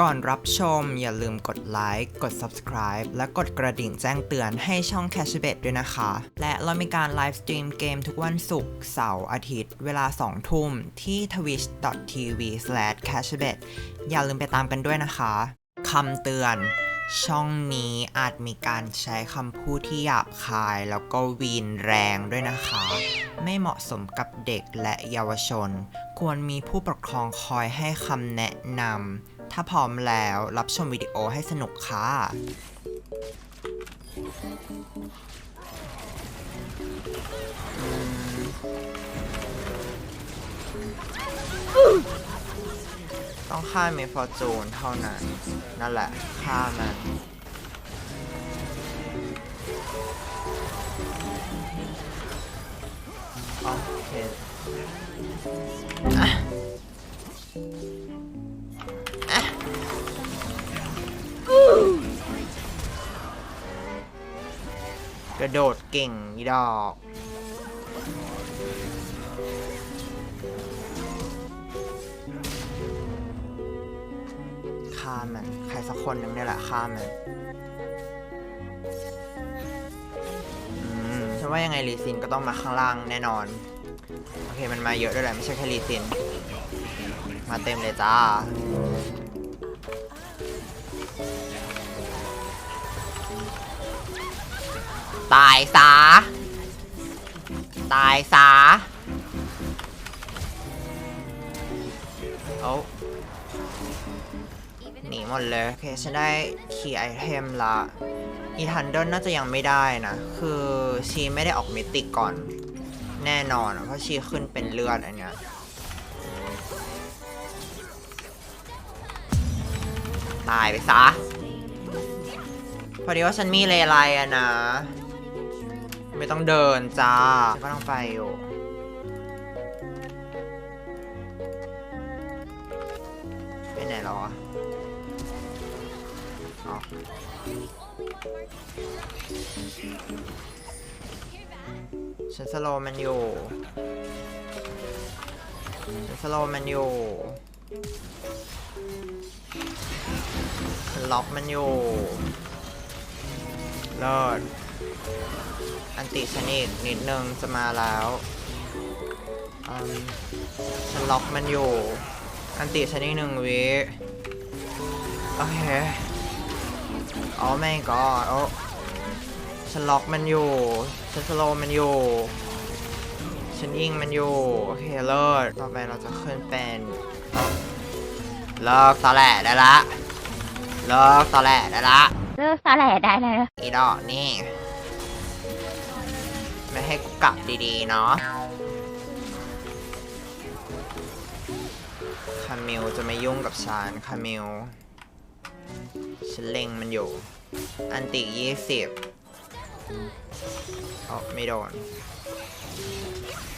ก่อนรับชมอย่าลืมกดไลค์กด subscribe และกดกระดิ่งแจ้งเตือนให้ช่อง Cash b e t ด้วยนะคะ และเรามีการไลฟ์สตรีมเกมทุกวันศุกร์เสาร์อาทิตย์ เวลา 2 ทุ่มที่ twitch.tv/cashbet อย่าลืมไปตามกันด้วยนะคะคำเตือน ช่องนี้อาจมีการใช้คำพูดที่หยาบคาย แล้วก็วีนแรงด้วยนะคะ ไม่เหมาะสมกับเด็กและเยาวชน ควรมีผู้ปกครองคอยให้คำแนะนำ ถ้าพร้อมแล้วรับชมวิดีโอให้สนุกค่ะต้องฆ่าเมฟอร์จูนเท่านั้น นั่นแหละฆ่ามันโอเค ระโดดเก่งอีดอกฆ่ามัน ใครสักคนหนึ่งเนี่ยแหละฆ่ามันฉันว่ายังไงลีซินก็ต้องมาข้างล่างแน่นอน โอเคมันมาเยอะด้วยแหละ ไม่ใช่แค่ลีซิน มาเต็มเลยจ้า ตายซาตายซาเอาหนีหมดเลย โอเค ฉันได้คีย์ไอเทมละ อีทันเดิลน่าจะยังไม่ได้นะ คือชีไม่ได้ออกเมติกก่อน แน่นอน เพราะชีขึ้นเป็นเลือดอันเนี้ยตายไปซะ พอดีว่าฉันมีเลไลอะนะ ไม่ต้องเดินจ้าฉันก็ต้องไปอยู่ไปไหนแล้วอะอ๋อฉันสโลมันอยู่ฉันสโลมันอยู่ฉันล็อกมันอยู่เลิศ อันติชนิดนิดนึงจะมาแล้วอืมฉันล็อกมันอยู่ อันติชนิดหนึ่งวิโอเคโอ้ไม่ก็โอ้ฉันล็อกมันอยู่ ฉันสโลว์มันอยู่ ฉันยิงมันอยู่ โอเคเลิศต่อไปเราจะขึ้นเป็นเอ้าเลิกตอแหลได้ละเลิกตอแหลได้ละ เลิกสาแหล่ได้แล้วอีดอกนี่ ไม่ให้กูกลับดีๆ เนาะคามิลจะไม่ยุ่งกับฉันคามิลฉันเล็งมันอยู่ อันติยี่สิบอ๋อไม่โดน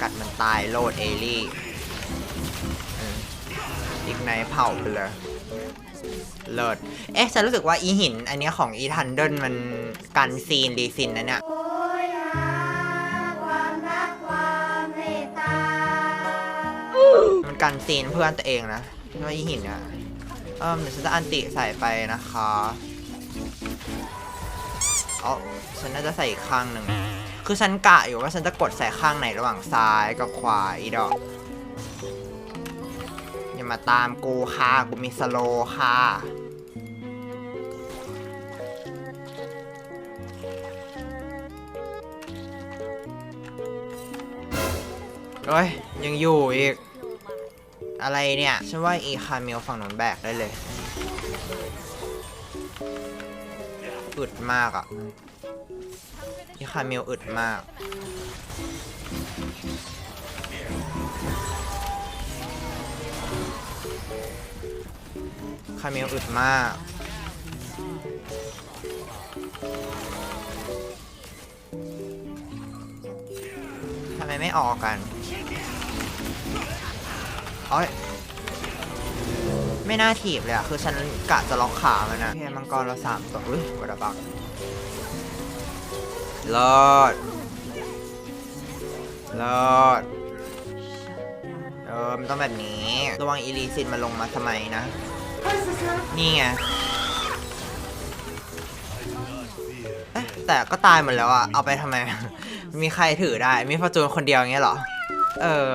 กัดมันตายโลดเอลี่อีกในเผาไปเลย เลิศ เอ๊ะ ฉันรู้สึกว่าอีหิน อันเนี้ยของอีทันเดิลมันกันซีนรีซินนะเนี่ย กันซีนเพื่อนตัวเองนะฉันว่าอีหินอะเออเดี๋ยวฉันจะอันติใส่ไปนะคะเอาฉันน่าจะใส่อีกข้างหนึ่งคือฉันกะอยู่ว่าฉันจะกดใส่ข้างไหนระหว่างซ้ายกับขวาอีดอกอย่ามาตามกูค่ะ กูมีสโลค่ะเอ้ย ยังอยู่อีก อะไรเนี่ย ฉันว่าอีคาเมลฝั่งนนแบกได้เลยอึดมากอะ่ะอีคาเมลอึดมาก คาเมลอึดมาก ทำไมไม่ออกกัน โอ้ยไม่น่าถีบเลยอะคือฉันกะจะล็อกขามันนะเพียมังกรเราสามตัวอุ้ยกระบักเลิศเลิศเออมันต้องแบบนี้ ระวังอีลีซินมาลงมาทำไมนะ นี่ไงเอ๊ะแต่ก็ตายหมดแล้วอะเอาไปทำไม มีใครถือได้ มีฟอร์จูนคนเดียวอย่างเงี้ยเหรอ เออ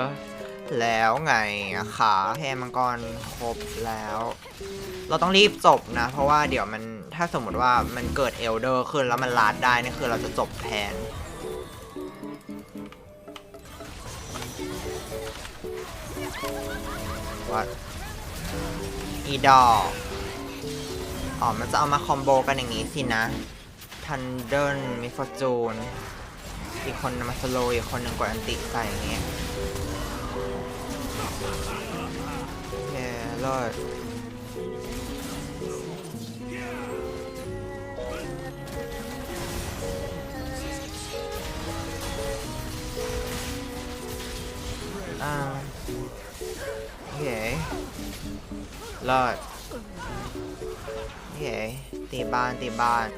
แล้วไงอะคะแพมังกรครบแล้ว เราต้องรีบจบนะ เพราะว่าเดี๋ยวมันถ้าสมมติว่ามันเกิดเอลเดอร์ขึ้นแล้วมันลาดได้นี่คือเราจะจบแทนวัดอีดอกอ๋อ มันจะเอามาคอมโบกันอย่างนี้สินะทันเดิลมีฟอร์จูนอีกคนมาสโลอีกคนหนึ่งกดอันติใส่อย่างเงี้ย nè rồi. À vậy. Rồi. Vậy thì bàn thì bàn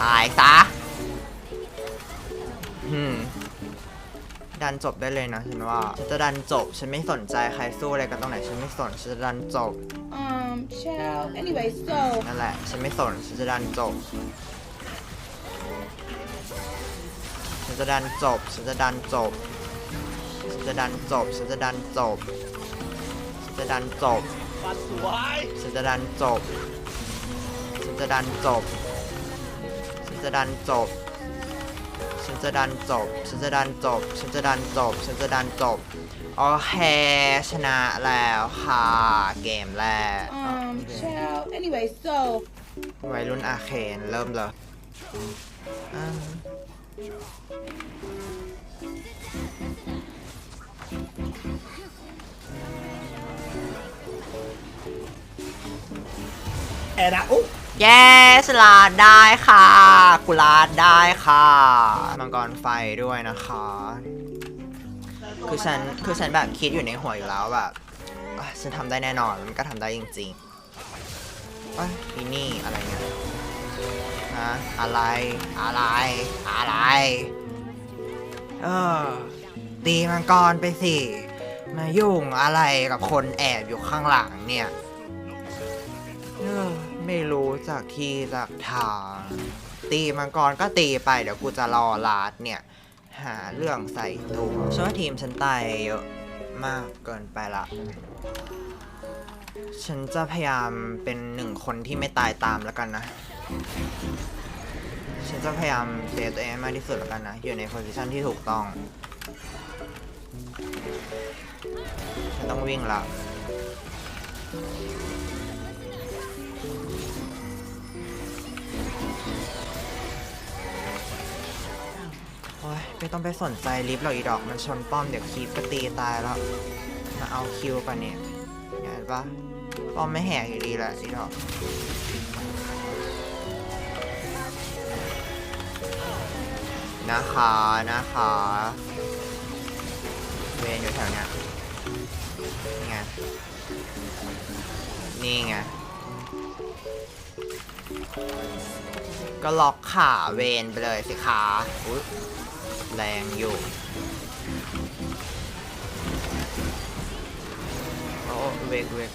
ตีบ้านตีบ้านตายซะอืมดันจบได้เลยนะฉันว่าฉันจะดันจบ ฉันไม่สนใจใครสู้อะไรกันตรงไหน ฉันไม่สน ฉันจะดันจบ Um, child. Anyway, so นั่นแหละ ฉันไม่สน ฉันจะดันจบ ฉันจะดันจบ ฉันจะดันจบ ฉันจะดันจบ ฉันจะดันจบ ฉันจะดันจบ ฉันจะดันจบ ฉันจะดันจบฉัน จะดันจบ ฉันจะดันจบ ฉันจะดันจบ ฉันจะดันจบ ฉันจะดันจบ โอเค ชนะแล้วค่ะ เกมแรก um, child. Anyway, so วัยรุ่นอาเคนเริ่มเลยอ่าแอร์นะอุ๊ เย้สลาดได้ค่ะ กุลาดได้ค่ะมังกรไฟด้วยนะคะ คือฉันคือฉันแบบคิดอยู่ในหัวอยู่แล้วแบบฉันทำได้แน่นอนมันก็ทำได้จริงๆเอ้ยอีนี่อะไรเนี่ยฮะอะไรอะไรอะไรเออตีมังกรไปสิมายุ่งอะไรกับคนแอบอยู่ข้างหลังเนี่ยเออ ไม่รู้จากที่จากทาง ตีมังกรก็ตีไปเดี๋ยวกูจะรอลาดเนี่ย หาเรื่องใส่ตัวฉันว่าทีมฉันตายเยอะมากเกินไปละ ฉันจะพยายามเป็นหนึ่งคนที่ไม่ตายตามแล้วกันนะ ฉันจะพยายามเซฟตัวเองมากที่สุดแล้วกันนะ อยู่ในโพสิชันที่ถูกต้อง ฉันต้องวิ่งละ อ้ยไม่ต้องไปสนใจลิฟต์หรอกอีดอกมันชนป้อมเดี๋ยวคีบก็ตีตายแล้ว มาเอาคิวกันเนี่ยเห็นปะป้อมไม่แหกอยู่ดีแหละอีดอกนะคะนะคะเวนอยู่แถวเนี้ยนี่ไง นี่ไง ก็ล็อกขาเวนไปเลยสิคะอุ๊ย แรงอยู่ โอ้เวกเวก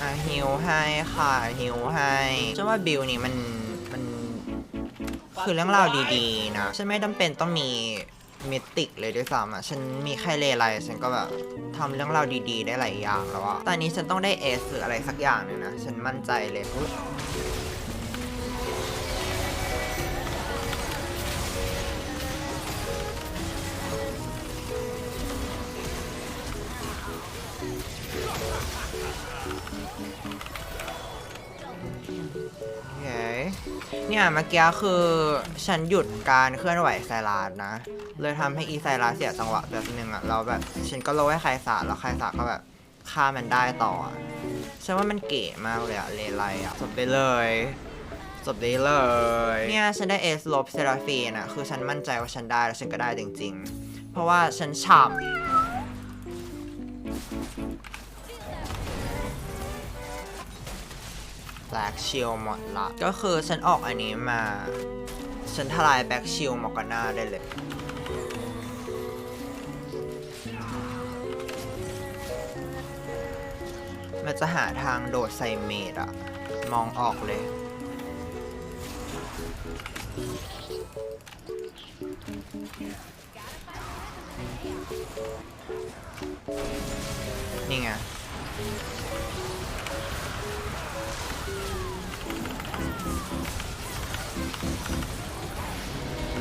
อะฮิวให้ค่ะฮิวให้ฉันว่าบิลนี่มันมัน คือเรื่องราวดีๆนะฉันไม่จำเป็นต้องมี เมติกเลยด้วยซ้ำอะ ฉันมีแค่เลไลฉันก็แบบทำเรื่องราวดีๆ ได้หลายอย่างแล้วอะตอนนี้ฉันต้องได้เอสหรืออะไรสักอย่างหนึ่งนะ ฉันมั่นใจเลย เนี่ยเมื่อกี้คือฉันหยุดการเคลื่อนไหวไซรัสนะ เลยทำให้อีไซรัสเสียจังหวะแบบนึงอะเราแบบฉันก็โลให้ใครสาแล้วใครสาก็แบบฆ่ามันได้ต่อฉันว่ามันเก๋มากเลยอะเลไลอะจบไปเลยจบได้เลย เนี่ยฉันได้เอสลบเซราฟีนอะคือฉันมั่นใจว่าฉันได้แล้วฉันก็ได้จริง ๆ เพราะว่าฉันฉ่ำ แบล็กชิลหมดละก็คือฉันออกอันนี้มา ฉันทลายแบ็กชิลมอกาน่าได้เลยมันจะหาทางโดดใส่เมดอะมองออกเลย นี่ไง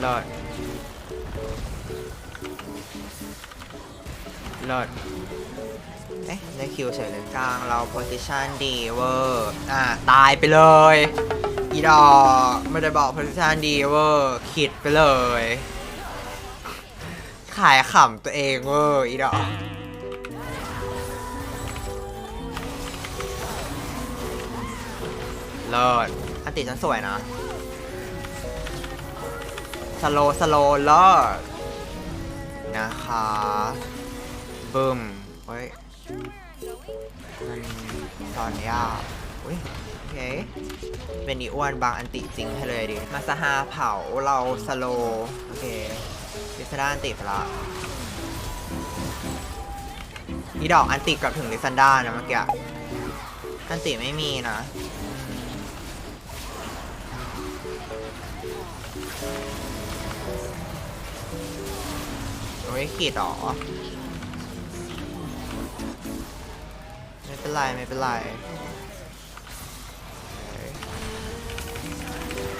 เลิศเลิศเอ๊ะได้คิวเฉยเลยกลางเราโพสิชันดีเวอร์อ่า ตายไปเลย อีดอกไม่ได้บอกโพสิชันดีเวอร์ขิดไปเลย ขายขำตัวเองเวอร์อีดอกเลิศอันติฉันสวยนะ สโลสโลเลิศนะคะบึมเฮ้ยมันตอนยากอุ้ยโอเคเป็นอีอ้วนบางอันติจริงให้เลยดิ มาสหาเผาเราสโล โอเค ลิซาด้าอันติไปละอีดอกอันติกลับถึงลิซันด้านะเมื่อกี้อันติไม่มีนะโอ้ยขีดหรอไม่เป็นไร ไม่เป็นไร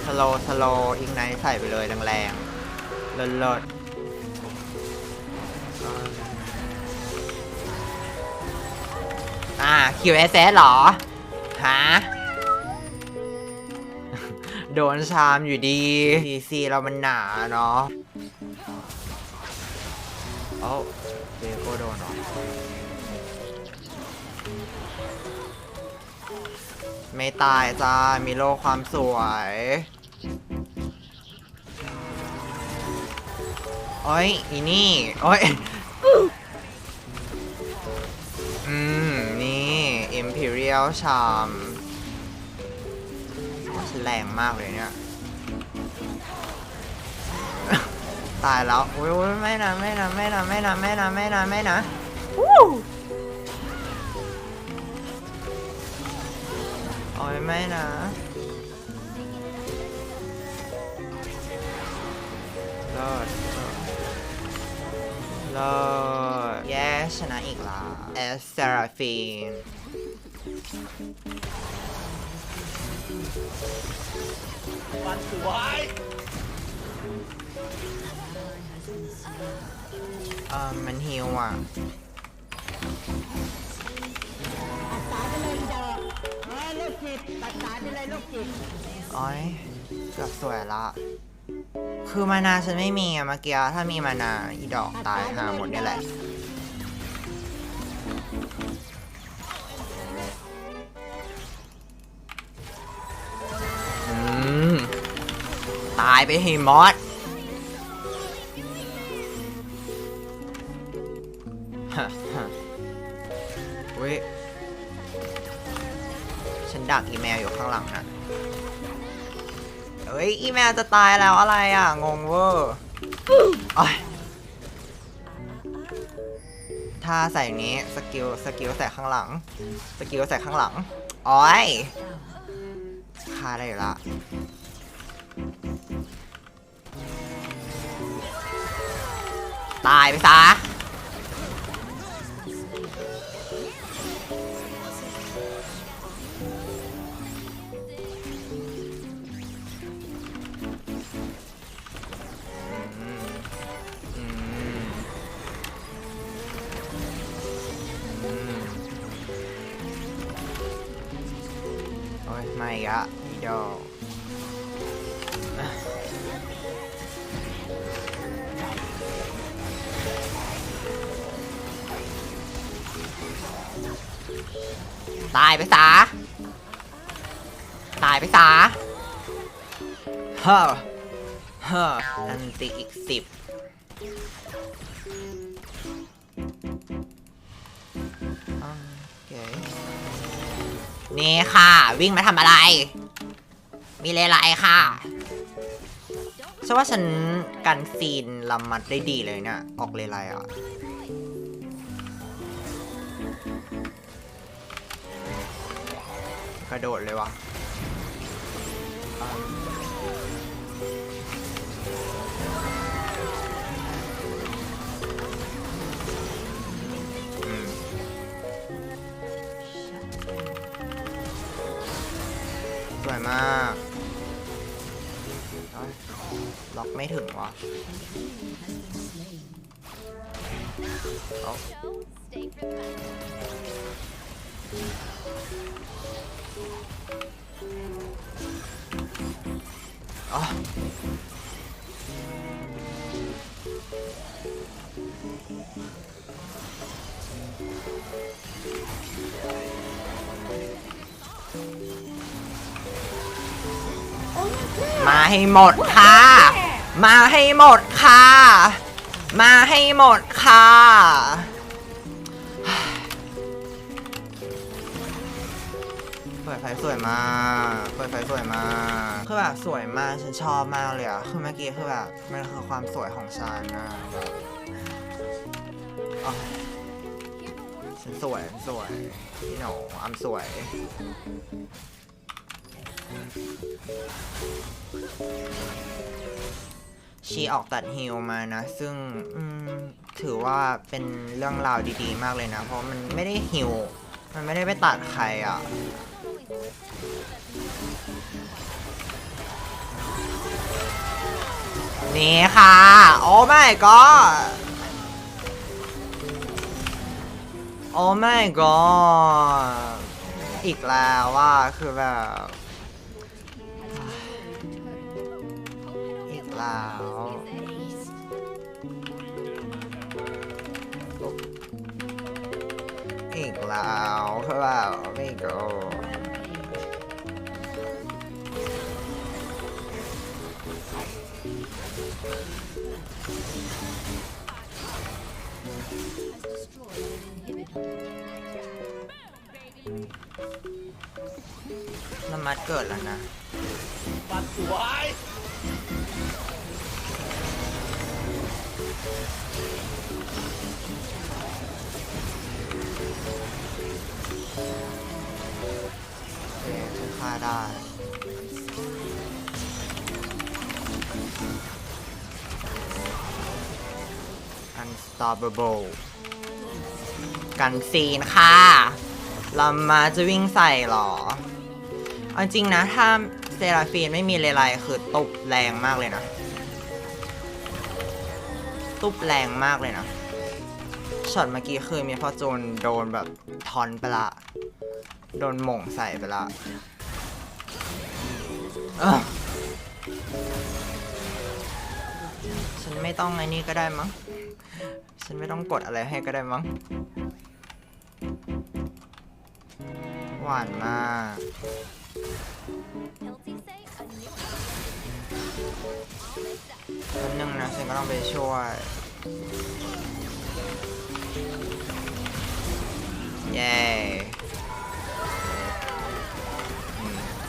สโลสโลอิงไนใส่ไปเลยแรงๆเลิศเอ่า QSS เหรอ ฮะ โดนชามอยู่ดี DC เรามันหนาเนาะเอ้าเดโกโดนเหรอ ไม่ตายจ้า มีโลความสวยโอ้ยอีนี่ โอ้ย Imperial Charm ฉันแรงมากเลยเนี่ย ตายแล้ว โอ้ยไม่นะไม่นะไม่นะไม่นะไม่นะไม่นะไม่นะวู้โอ้ยไม่นะเลิศเลิศแย่ชนะอีกและเอสเซราฟีน เออมันฮิวอะตัดสายไปเลยอีดอกเฮ้ยลูกจิตตัดสายไปเลยลูกจิตโอ้ยเกือบสวยละ คือมานาฉันไม่มีอะเมื่อกี้ถ้ามีมานาอีดอกตายหาหมดนี่แหละ ไปให้หมดฮะฮะเว้ย ฉันดักอีเมลอยู่ข้างหลังนะเอ้ย อีเมลจะตายแล้วอะไรอะ งงเวอร์โอ้ยถ้าใส่นี้สกิลสกิลใส่ข้างหลัง สกิลใส่ข้างหลังโอ้ยฆ่าได้อยู่ละ ตายไปซะโอ้ยไม่อะอีดอ ตายไปซะตายไปซะฮ้อเฮ้ออันติอีกสิบนี่ค่ะ วิ่งมาทำอะไร มีเลไลค่ะฉันว่าฉันกันซีนลำมัดได้ดีเลยเนี่ย ออกเลไลอะ กระโดดเลยวะสวยมากล็อกไม่ถึงวะเอา อ๋อมาให้หมดค่ะ มาให้หมดค่ะ มาให้หมดค่ะ ดไฟสวยมากเปิดไฟสวยมากคือแบบสวยมากฉันชอบมากเลยอะคือเมื่อกี้คือแบบมันคือความสวยของฉันนะฉันสวยฉันสวยพี่หนูอัมสวยชีออกตัดฮิลมานะ ซึ่งถือว่าเป็นเรื่องราวดีๆ มากเลยนะ เพราะมันไม่ได้ฮิลมันไม่ได้ไปตัดใครอะ นี่ค่ะ โอ้ my god โอ้ my god อีกแล้วว่าคือแบบ อีกแล้วอีกแล้วคือแบบไม่ก็ น้ำมัดเกิดแล้วนะ ปัดสวยโอเคฉันฆ่าได้ unstoppable กันซีนค่ะลำมาจะวิ่งใส่หรอเอาจริงนะ ถ้าเซราฟีนไม่มีเลไลคือตุบแรงมากเลยนะ ตุบแรงมากเลยนะ ช็อตเมื่อกี้คือมีพ่อโจนโดนแบบทอนไปละ โดนหม่งใส่ไปละ เออ ฉันไม่ต้องไอ้นี่ก็ได้มั้ง ฉันไม่ต้องกดอะไรให้ก็ได้มั้ง หวานมากแป๊บนึงนะฉันก็ต้องไปช่วย เย้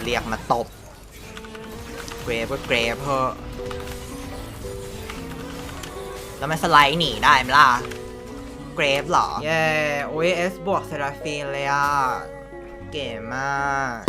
เรียกมาตบ เกรฟก็เกรฟเพอะ แล้วมันสไลด์หนีได้ไหมล่ะ เกรฟเหรอ เย้โอ้ยเอสบวกเซราฟีนเลยอะ เก๋มาก